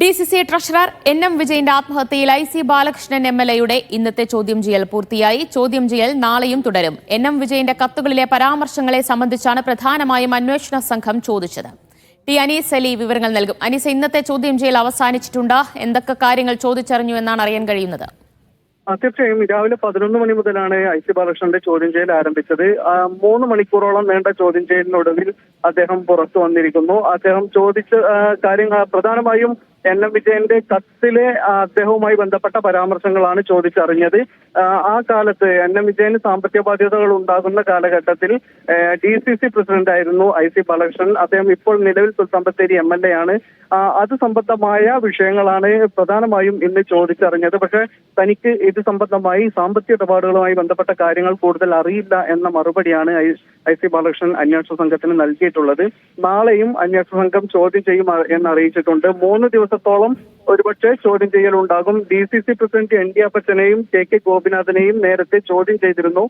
D C C treasurer N M വിജയന്റെ ആത്മഹത്യയിൽ I C Balakrishnan M L എയുടെ ഇന്നത്തെ ചോദ്യം ചെയ്യൽ പൂർത്തിയായി. ചോദ്യം ചെയ്യൽ നാളെയും തുടരും. എൻ എം വിജയന്റെ കത്തുകളിലെ പരാമർശങ്ങളെ സംബന്ധിച്ചാണ് പ്രധാനമായും അന്വേഷണ സംഘം ചോദിച്ചത്. ടി അനീസ് അലി വിവരങ്ങൾ നൽകും. അനീസ് ഇന്നത്തെ ചോദ്യം ചെയ്യൽ അവസാനിച്ചിട്ടുണ്ട്? എന്തൊക്കെ കാര്യങ്ങൾ ചോദിച്ചറിഞ്ഞു എന്നാണ് അറിയാൻ കഴിയുന്നത്? തീർച്ചയായും. രാവിലെ പതിനൊന്ന് മണി മുതലാണ് ഐ സി ബാലകൃഷ്ണന്റെ ചോദ്യം ചെയ്യൽ ആരംഭിച്ചത്. മൂന്ന് മണിക്കൂറോളം വേണ്ട ചോദ്യം ചെയ്യലിനൊടുവിൽ അദ്ദേഹം പുറത്തു വന്നിരിക്കുന്നു. അദ്ദേഹം ചോദിച്ച കാര്യങ്ങൾ പ്രധാനമായും എൻ എം വിജയന്റെ കത്തിലെ അദ്ദേഹവുമായി ബന്ധപ്പെട്ട പരാമർശങ്ങളാണ് ചോദിച്ചറിഞ്ഞത്. ആ, കാലത്ത് എൻ എം വിജയന് സാമ്പത്തിക ബാധ്യതകൾ ഉണ്ടാകുന്ന കാലഘട്ടത്തിൽ ഡി സി സി പ്രസിഡന്റ് ആയിരുന്നു ഐ സി ബാലകൃഷ്ണൻ. അദ്ദേഹം ഇപ്പോൾ നിലവിൽ സുൽത്താമ്പത്തേരി എം എൽ എ ആണ്. അത് സംബന്ധമായ വിഷയങ്ങളാണ് പ്രധാനമായും ഇന്ന് ചോദിച്ചറിഞ്ഞത്. പക്ഷെ തനിക്ക് ഇത് സംബന്ധമായി സാമ്പത്തിക ഇടപാടുകളുമായി ബന്ധപ്പെട്ട കാര്യങ്ങൾ കൂടുതൽ അറിയില്ല എന്ന മറുപടിയാണ് ഐ സി ബാലകൃഷ്ണൻ അന്വേഷണ സംഘത്തിന് നൽകിയിട്ടുള്ളത്. നാളെയും അന്വേഷണ സംഘം ചോദ്യം ചെയ്യും എന്ന് അറിയിച്ചിട്ടുണ്ട്. മൂന്ന് ദിവസത്തോളം ഒരുപക്ഷെ ചോദ്യം ചെയ്യൽ ഉണ്ടാകും D C C president N D അപ്പച്ചനെയും K K ഗോപിനാഥനെയും നേരത്തെ ചോദ്യം ചെയ്തിരുന്നു.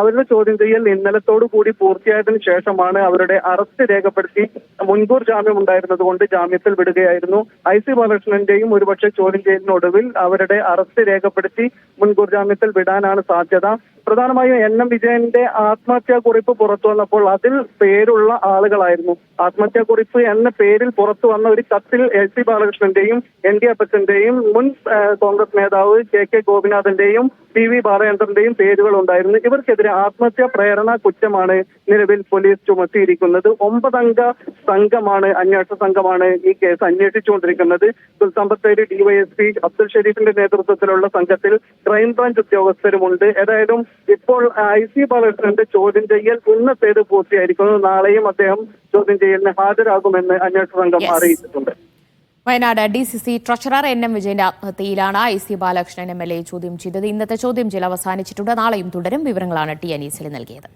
അവരുടെ ചോദ്യം ചെയ്യൽ ഇന്നലത്തോടു കൂടി പൂർത്തിയായതിനു ശേഷമാണ് അവരുടെ അറസ്റ്റ് രേഖപ്പെടുത്തി മുൻകൂർ ജാമ്യം ഉണ്ടായിരുന്നത് കൊണ്ട് ജാമ്യത്തിൽ വിടുകയായിരുന്നു. ഐ സി ബാലകൃഷ്ണന്റെയും ഒരുപക്ഷെ ചോദ്യം ചെയ്യലിനൊടുവിൽ അവരുടെ അറസ്റ്റ് രേഖപ്പെടുത്തി മുൻകൂർ ജാമ്യത്തിൽ വിടാനാണ് സാധ്യത. പ്രധാനമായും എൻ എം വിജയന്റെ ആത്മഹത്യാ കുറിപ്പ് പുറത്തു വന്നപ്പോൾ അതിൽ പേരുള്ള ആളുകളായിരുന്നു. ആത്മഹത്യാ കുറിപ്പ് എന്ന പേരിൽ പുറത്തു വന്ന ഒരു കത്തിൽ എൽ സി ബാലകൃഷ്ണന്റെയും എൻ ഡി അപ്പച്ചന്റെയും മുൻ കോൺഗ്രസ് നേതാവ് കെ കെ ഗോപിനാഥന്റെയും പി വി ബാലചന്ദ്രന്റെയും പേരുകൾ ഉണ്ടായിരുന്നു. ഇവർക്കെതിരെ ആത്മഹത്യാ പ്രേരണ കുറ്റമാണ് നിലവിൽ പോലീസ് ചുമത്തിയിരിക്കുന്നത്. ഒമ്പതംഗ സംഘമാണ് അന്വേഷണ സംഘമാണ് ഈ കേസ് അന്വേഷിച്ചുകൊണ്ടിരിക്കുന്നത്. സുൽത്താൻ ബത്തേരി ഡിവൈഎസ്പി അബ്ദുൽ ഷെരീഫിന്റെ നേതൃത്വത്തിലുള്ള സംഘത്തിൽ ക്രൈംബ്രാഞ്ച് ഉദ്യോഗസ്ഥരുമുണ്ട്. ഏതായാലും ഇപ്പോൾ ഐ സി ബാലകൃഷ്ണന്റെ ചോദ്യം ചെയ്യൽ ഇന്നത്തേത് പൂർത്തിയായിരിക്കുന്നു. നാളെയും അദ്ദേഹം ചോദ്യം ചെയ്യലിന് ഹാജരാകുമെന്ന് അന്വേഷണ സംഘം അറിയിച്ചിട്ടുണ്ട്. Wayanad D C C treasurer N M വിജയന്റെ ആത്മഹത്യയിലാണ് I C Balakrishnan M L A ചോദ്യം ചെയ്തത്. ഇന്നത്തെ ചോദ്യം ചെയ്യൽ അവസാനിച്ചിട്ടുണ്ട് നാളെയും തുടരും. വിവരങ്ങളാണ് ടി അനീസിൽ നൽകിയത്.